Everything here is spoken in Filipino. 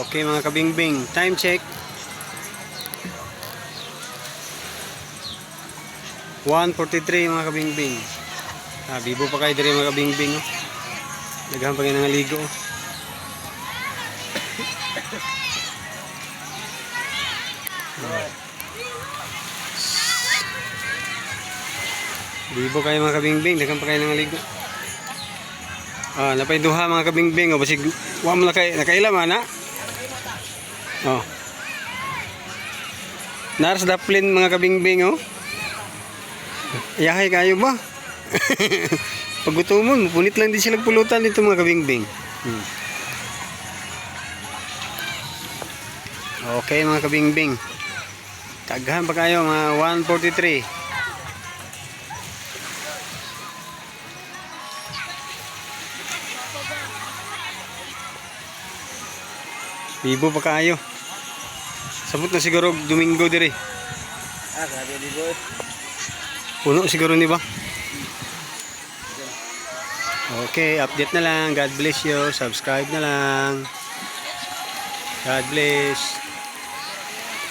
Okay mga kabingbing, time check. 1.43 mga kabingbing. Ah, bibo pa kayo diri mga kabingbing. Oh. Naghan pa ng ligo. Oh. Bibo kayo mga kabingbing, naghan pa kayo ng ligo. Ah, napay duha mga kabingbing, oh, basig wa mo na kay nakailam ana. Oh. Nars daplin mga kabingbing oh. Yahay kayo ba? Pagutumon, punit lang din sila pulutan dito mga kabingbing. Hmm. Okay mga kabingbing. Taghan pa kayo mga 143. Bibo pa kayo. Sabot na siguro Domingo dire. Ah, grabe di boy. Puno siguro ni ba? Okay, update na lang. God bless you. Subscribe na lang. God bless.